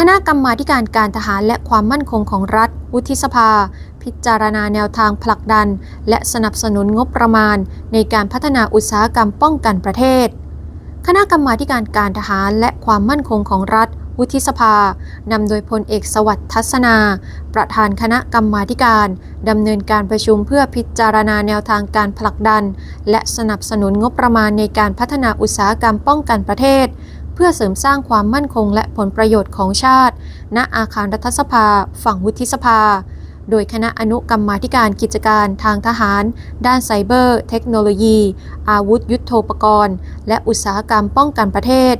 คณะกรรมาการการทหารและความมั่นคงของรัฐ วุฒิสภา พิจารณาแนวทางผลักดัน และสนับสนุนงบประมาณ ในการพัฒนาอุตสาหกรรมป้องกันประเทศ คณะกรรมาการการทหารและความมั่นคงของรัฐ วุฒิสภา นำโดยพลเอกสวัสดิ์ทัศนา ประธานคณะกรรมาการดำเนินการประชุมเพื่อพิจารณาแนวทางการผลักดัน และสนับสนุนงบประมาณในการพัฒนาอุตสาหกรรมป้องกันประเทศ พื่อเสริมสร้างความมั่นคงและผลประโยชน์ของชาติ ณอาคารรัฐสภา ฝั่งวุฒิสภา โดยคณะอนุกรรมาธิการกิจการทางทหาร ด้านไซเบอร์ เทคโนโลยี อาวุธยุโทโธปกรณ์ และอุตสาหกรรมป้องกันประเทศ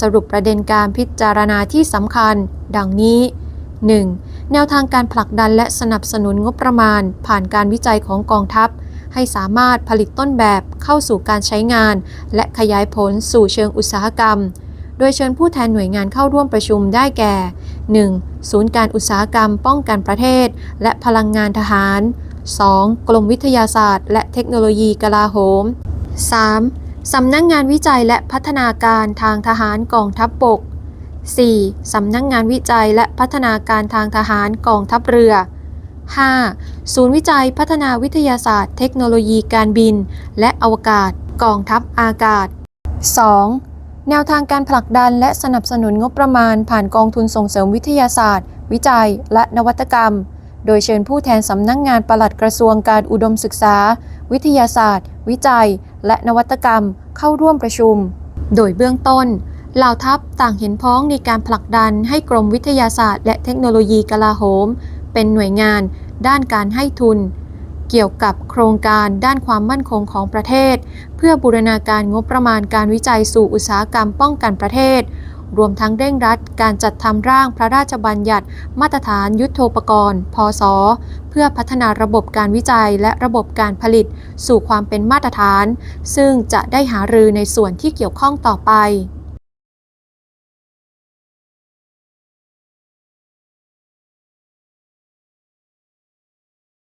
สรุปประเด็นการพิจารณาที่สำคัญ ดังนี้ 1. แนวทางการผลักดันและสนับสนุนงบประมาณ ผ่านการวิจัยของกองทัพ ให้สามารถผลิตต้นแบบเข้าสู่การใช้งาน และขยายผลสู่เชิงอุตสาหกรรม โดยเชิญผู้แทนหน่วยงานเข้าร่วมประชุมได้แก่ 1. ศูนย์การอุตสาหกรรมป้องกันประเทศ และพลังงานทหาร 2. กรมวิทยาศาสตร์ และเทคโนโลยีกลาโหม 3. สำนักงงานวิจัยและพัฒนาการทางทหารกองทัพบบก 4. สำนักงงานวิจัยและพัฒนาการทางทหารกองทัพเรือ 5. ศูนย์วิจัยพัฒนาวิทยาศาสตร์ เทคโนโลยีการบิน และอวกาศ กองทัพอากาศ 2. แนวทางการผลักดันและสนับสนุนงบประมาณผ่านกองทุนส่งเสริมวิทยาศาสตร์ วิจัย และนวัตกรรม โดยเชิญผู้แทนสำนักงงานปลัดกระทรวงการอุดมศึกษา วิทยาศาสตร์ วิจัย และนวัตกรรม เข้าร่วมประชุม โดยเบื้องต้นเหล่าทัพต่างเห็นพ้องในการผลักดันให้กรมวิทยาศาสตร์ และเทคโนโลยีกลาโหม เป็นหน่วยงาน ด้านการให้ทุน เกี่ยวกับโครงการด้านความมั่นคงของประเทศ เพื่อบูรณาการงบประมาณการวิจัยสู่อุตสาหกรรมป้องกันประเทศ รวมทั้งเร่งรัดการจัดทำร่างพระราชบัญญัติ มาตรฐานยุทโธปกรณ์ พศ เพื่อพัฒนาระบบการวิจัยและระบบการผลิต สู่ความเป็นมาตรฐาน ซึ่งจะได้หารือในส่วนที่เกี่ยวข้องต่อไป